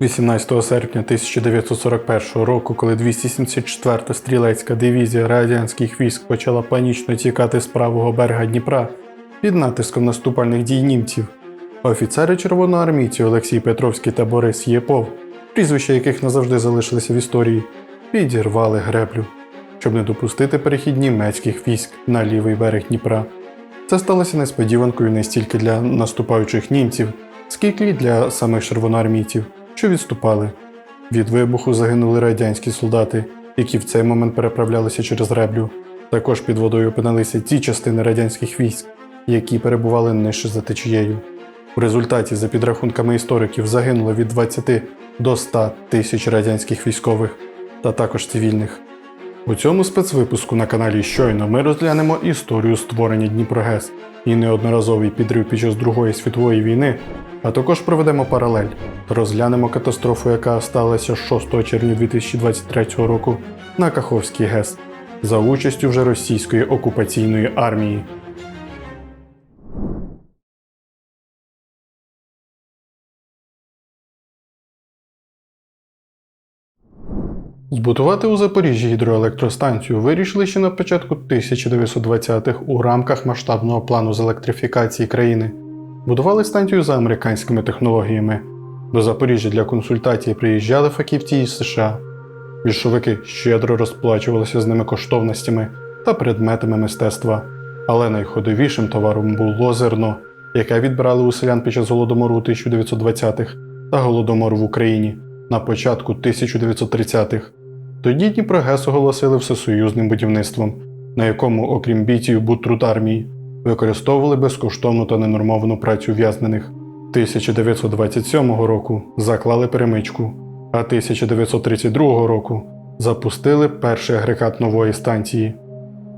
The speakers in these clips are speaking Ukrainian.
18 серпня 1941 року, коли 274-та стрілецька дивізія радянських військ почала панічно тікати з правого берега Дніпра під натиском наступальних дій німців, офіцери червоноармійці Олексій Петровський та Борис Єпов, прізвища яких назавжди залишилися в історії, підірвали греблю, щоб не допустити перехід німецьких військ на лівий берег Дніпра. Це сталося несподіванкою не стільки для наступаючих німців, скільки й для самих червоноармійців, що відступали. Від вибуху загинули радянські солдати, які в цей момент переправлялися через реблю. Також під водою опинилися ті частини радянських військ, які перебували нижче за течією. У результаті, за підрахунками істориків, загинуло від 20 до 100 тисяч радянських військових та також цивільних. У цьому спецвипуску на каналі Щойно ми розглянемо історію створення Дніпрогес і неодноразовий підрив під час Другої світової війни, а також проведемо паралель розглянемо катастрофу, яка сталася 6 червня 2023 року на Каховський ГЕС за участю вже російської окупаційної армії. Збудувати у Запоріжжі гідроелектростанцію вирішили ще на початку 1920-х у рамках масштабного плану з електрифікації країни. Будували станцію за американськими технологіями. До Запоріжжя для консультації приїжджали фахівці із США. Більшовики щедро розплачувалися з ними коштовностями та предметами мистецтва. Але найходовішим товаром було зерно, яке відбирали у селян під час голодомору 1920-х та голодомору в Україні на початку 1930-х. Тоді Дніпрогес оголосили всесоюзним будівництвом, на якому, окрім бійців Буттруд армії, використовували безкоштовну та ненормовану працю ув'язнених. 1927 року заклали перемичку, а 1932 року запустили перший агрегат нової станції.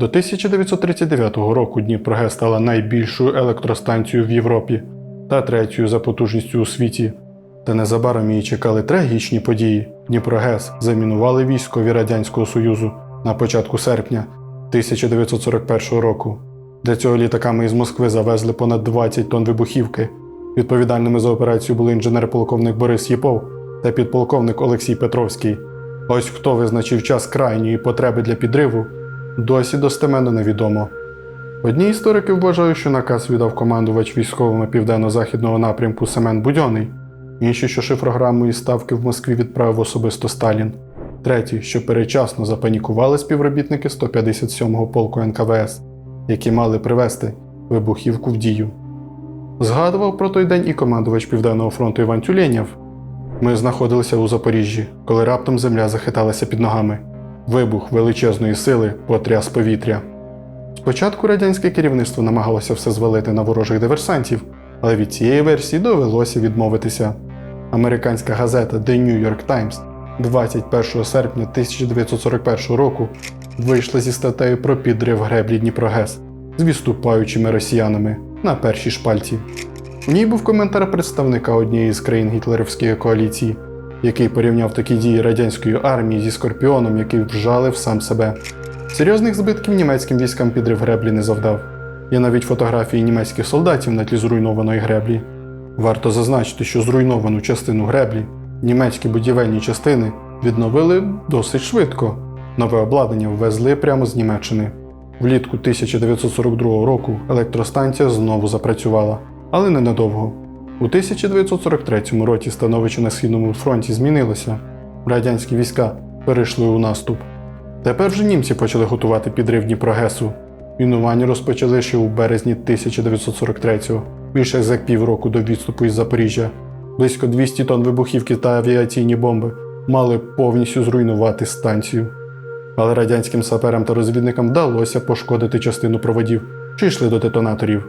До 1939 року Дніпрогес стала найбільшою електростанцією в Європі та третьою за потужністю у світі. Та незабаром її чекали трагічні події. Дніпрогес замінували військові Радянського Союзу на початку серпня 1941 року. Для цього літаками із Москви завезли понад 20 тонн вибухівки. Відповідальними за операцію були інженер-полковник Борис Єпов та підполковник Олексій Петровський. Ось хто визначив час крайньої потреби для підриву, досі достеменно невідомо. Одні історики вважають, що наказ віддав командувач військовими південно-західного напрямку Семен Будьоний, інші, що шифрограму і ставки в Москві відправив особисто Сталін, треті, що передчасно запанікували співробітники 157-го полку НКВС, які мали привести вибухівку в дію. Згадував про той день і командувач Південного фронту Іван Тюленєв. Ми знаходилися у Запоріжжі, коли раптом земля захиталася під ногами. Вибух величезної сили потряс повітря. Спочатку радянське керівництво намагалося все звалити на ворожих диверсантів, але від цієї версії довелося відмовитися. Американська газета The New York Times 21 серпня 1941 року вийшла зі статтею про підрив греблі Дніпрогес з відступаючими росіянами на першій шпальці. В ній був коментар представника однієї з країн гітлерівської коаліції, який порівняв такі дії радянської армії зі скорпіоном, який вжалив сам себе. Серйозних збитків німецьким військам підрив греблі не завдав. Є навіть фотографії німецьких солдатів на тлі зруйнованої греблі. Варто зазначити, що зруйновану частину греблі німецькі будівельні частини відновили досить швидко. Нове обладнання ввезли прямо з Німеччини. Влітку 1942 року електростанція знову запрацювала, але ненадовго. У 1943 році становище на Східному фронті змінилося. Радянські війська перейшли у наступ. Тепер вже німці почали готувати підрив Дніпрогесу. Мінування розпочали ще у березні 1943-го, більше за півроку до відступу із Запоріжжя. Близько 200 тонн вибухівки та авіаційні бомби мали повністю зруйнувати станцію. Але радянським саперам та розвідникам вдалося пошкодити частину проводів, що йшли до детонаторів.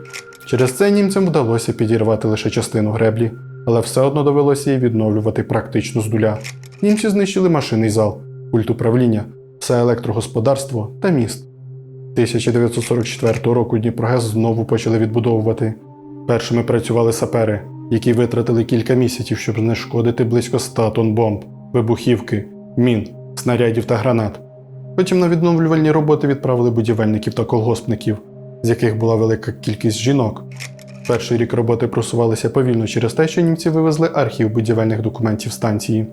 Через це німцям вдалося підірвати лише частину греблі, але все одно довелося її відновлювати практично з нуля. Німці знищили машинний зал, пульт управління, все електрогосподарство та міст. 1944 року Дніпрогес знову почали відбудовувати. Першими працювали сапери, які витратили кілька місяців, щоб знешкодити близько 100 тонн бомб, вибухівки, мін, снарядів та гранат. Потім на відновлювальні роботи відправили будівельників та колгоспників, з яких була велика кількість жінок. Перший рік роботи просувалися повільно через те, що німці вивезли архів будівельних документів станції.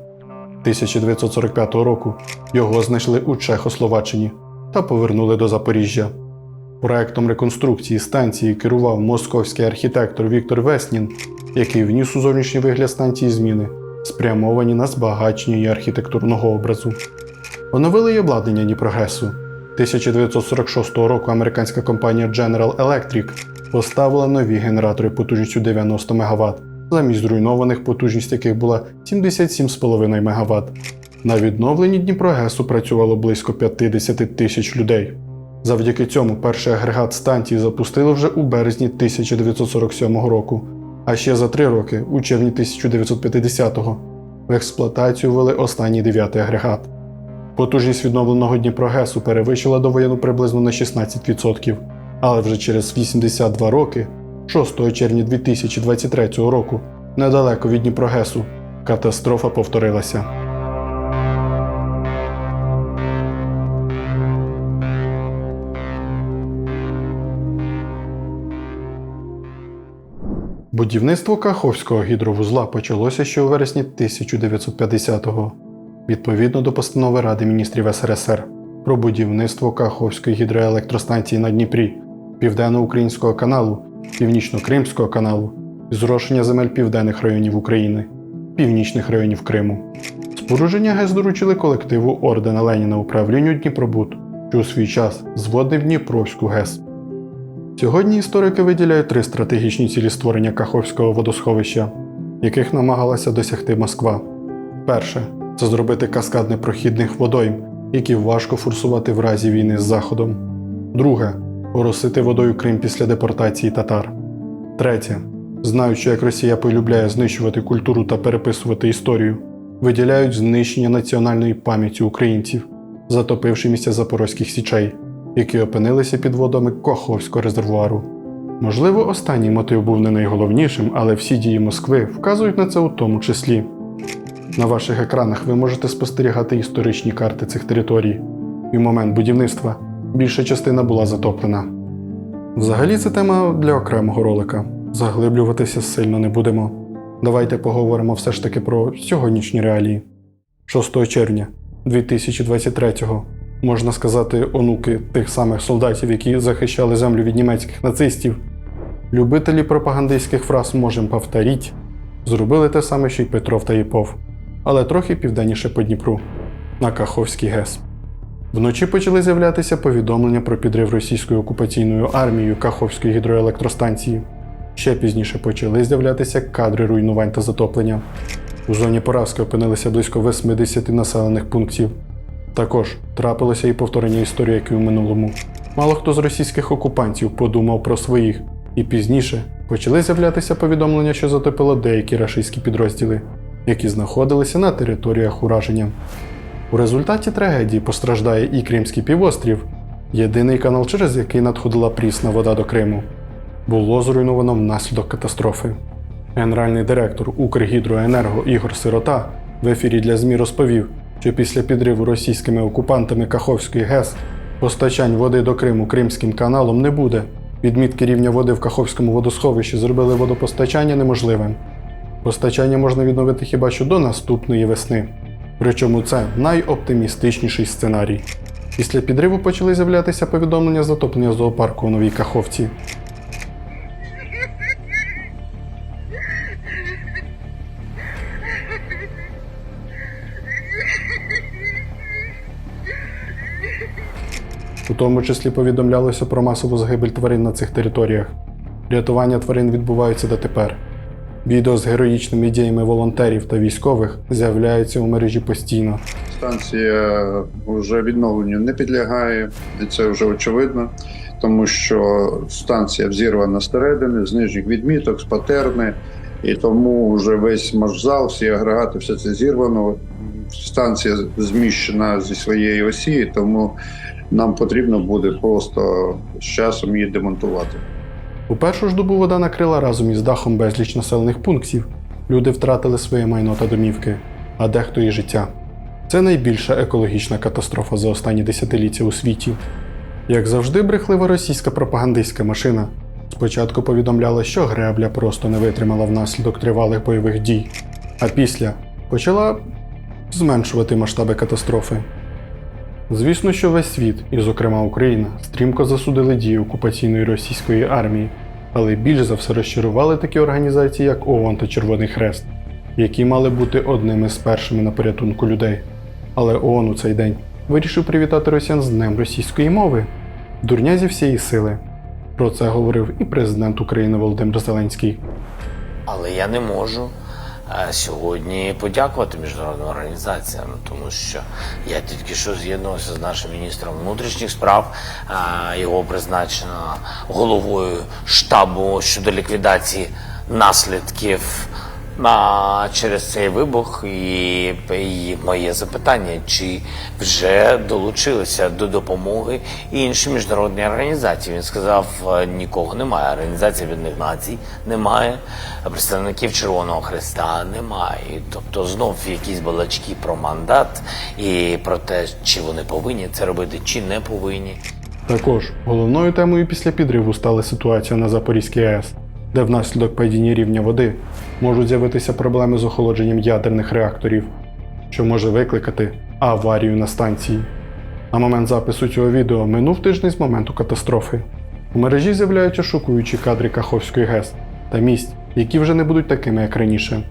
1945 року його знайшли у Чехословаччині та повернули до Запоріжжя. Проектом реконструкції станції керував московський архітектор Віктор Веснін, який вніс у зовнішній вигляд станції зміни, спрямовані на збагачення архітектурного образу. Оновили й обладнання Дніпрогресу. 1946 року американська компанія General Electric поставила нові генератори потужністю 90 МВт, замість зруйнованих потужність яких була 77,5 МВт. На відновленні Дніпрогесу працювало близько 50 тисяч людей. Завдяки цьому перший агрегат станції запустили вже у березні 1947 року, а ще за три роки, у червні 1950-го, в експлуатацію ввели останній дев'ятий агрегат. Потужність відновленого Дніпрогесу перевищила довоєнну приблизно на 16%, але вже через 82 роки, 6 червня 2023 року, недалеко від Дніпрогесу, катастрофа повторилася. Будівництво Каховського гідровузла почалося ще у вересні 1950-го, відповідно до постанови Ради міністрів СРСР про будівництво Каховської гідроелектростанції на Дніпрі, Південно-Українського каналу, Північно-Кримського каналу і зрошення земель південних районів України, північних районів Криму. Спорудження ГЕС доручили колективу ордена Леніна управлінню Дніпробуд, що у свій час зводив Дніпровську ГЕС. Сьогодні історики виділяють три стратегічні цілі створення Каховського водосховища, яких намагалася досягти Москва. Перше це зробити каскад непрохідних водойм, які важко форсувати в разі війни з Заходом. Друге оросити водою Крим після депортації татар. Третє знаючи, як Росія полюбляє знищувати культуру та переписувати історію, виділяють знищення національної пам'яті українців, затопивши місця запорозьких січей які опинилися під водами Коховського резервуару. Можливо, останній мотив був не найголовнішим, але всі дії Москви вказують на це у тому числі. На ваших екранах ви можете спостерігати історичні карти цих територій. І в момент будівництва більша частина була затоплена. Взагалі, це тема для окремого ролика. Заглиблюватися сильно не будемо. Давайте поговоримо все ж таки про сьогоднішні реалії. 6 червня 2023-го можна сказати, онуки тих самих солдатів, які захищали землю від німецьких нацистів. Любителі пропагандистських фраз можем повторіть, зробили те саме, що й Петров та Єпов, але трохи південніше по Дніпру, на Каховський ГЕС. Вночі почали з'являтися повідомлення про підрив російською окупаційною армією Каховської гідроелектростанції. Ще пізніше почали з'являтися кадри руйнувань та затоплення. У зоні поразки опинилися близько 80 населених пунктів. Також трапилося і повторення історії, як і у минулому. Мало хто з російських окупантів подумав про своїх, і пізніше почали з'являтися повідомлення, що затопило деякі рашистські підрозділи, які знаходилися на територіях ураження. У результаті трагедії постраждає і Кримський півострів, єдиний канал, через який надходила прісна вода до Криму. Було зруйновано внаслідок катастрофи. Генеральний директор Укргідроенерго Ігор Сирота в ефірі для ЗМІ розповів, що після підриву російськими окупантами Каховської ГЕС постачань води до Криму Кримським каналом не буде. Відмітки рівня води в Каховському водосховищі зробили водопостачання неможливим. Постачання можна відновити хіба що до наступної весни. Причому це найоптимістичніший сценарій. Після підриву почали з'являтися повідомлення затоплення зоопарку у Новій Каховці. У тому числі повідомлялося про масову загибель тварин на цих територіях. Рятування тварин відбуваються дотепер. Відео з героїчними діями волонтерів та військових з'являються у мережі постійно. Станція вже відновленню не підлягає, і це вже очевидно, тому що станція взірвана зсередини, з нижніх відміток, з патерни, і тому вже весь маршзал, всі агрегати, все це зірвано. Станція зміщена зі своєї осі, тому нам потрібно буде просто з часом її демонтувати. У першу ж добу вода накрила разом із дахом безліч населених пунктів. Люди втратили своє майно та домівки, а дехто і життя. Це найбільша екологічна катастрофа за останні десятиліття у світі. Як завжди, брехлива російська пропагандистська машина Спочатку повідомляли, що гребля просто не витримала внаслідок тривалих бойових дій, а після почала зменшувати масштаби катастрофи. Звісно, що весь світ, і зокрема Україна, стрімко засудили дії окупаційної російської армії, але більш за все розчарували такі організації, як ООН та Червоний Хрест, які мали бути одними з першими на порятунку людей. Але ООН у цей день вирішив привітати росіян з Днем російської мови. Дурня зі всієї сили. Про це говорив і президент України Володимир Зеленський. Але я не можу сьогодні подякувати міжнародним організаціям, тому що я тільки що з'єднувався з нашим міністром внутрішніх справ. Його призначено головою штабу щодо ліквідації наслідків на через цей вибух. І, і моє запитання: чи вже долучилися до допомоги інші міжнародні організації? Він сказав, «Е, нікого немає. Організації Об'єднаних Націй немає, представників Червоного Христа немає. Тобто знов якісь балачки про мандат і про те, чи вони повинні це робити, чи не повинні. Також головною темою після підриву стала ситуація на Запорізькій АЕС, де внаслідок падіння рівня води можуть з'явитися проблеми з охолодженням ядерних реакторів, що може викликати аварію на станції. На момент запису цього відео минув тиждень з моменту катастрофи. У мережі з'являються шокуючі кадри Каховської ГЕС та місць, які вже не будуть такими, як раніше.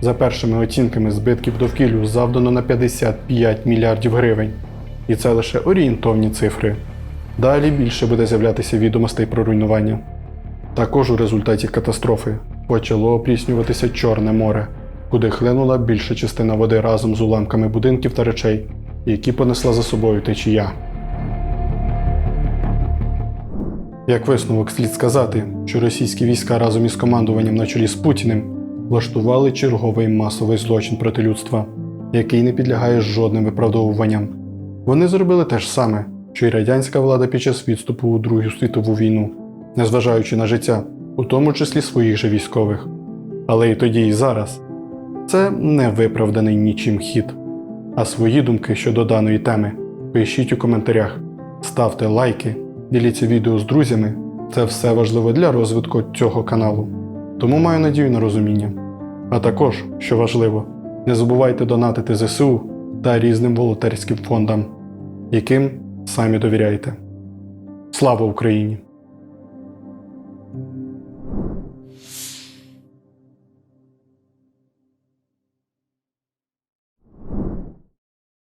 За першими оцінками збитків довкіллю завдано на 55 мільярдів гривень. І це лише орієнтовні цифри. Далі більше буде з'являтися відомостей про руйнування. Також у результаті катастрофи почало опріснюватися Чорне море, куди хлинула більша частина води разом з уламками будинків та речей, які понесла за собою течія. Як висновок слід сказати, що російські війська разом із командуванням на чолі з Путіним влаштували черговий масовий злочин проти людства, який не підлягає жодним виправдовуванням. Вони зробили те ж саме, що й радянська влада під час відступу у Другу світову війну, незважаючи на життя, у тому числі своїх же військових. Але і тоді, і зараз це не виправданий нічим хід. А свої думки щодо даної теми пишіть у коментарях, ставте лайки, діліться відео з друзями. Це все важливо для розвитку цього каналу. Тому маю надію на розуміння. А також, що важливо, не забувайте донатити ЗСУ та різним волонтерським фондам, яким самі довіряєте. Слава Україні!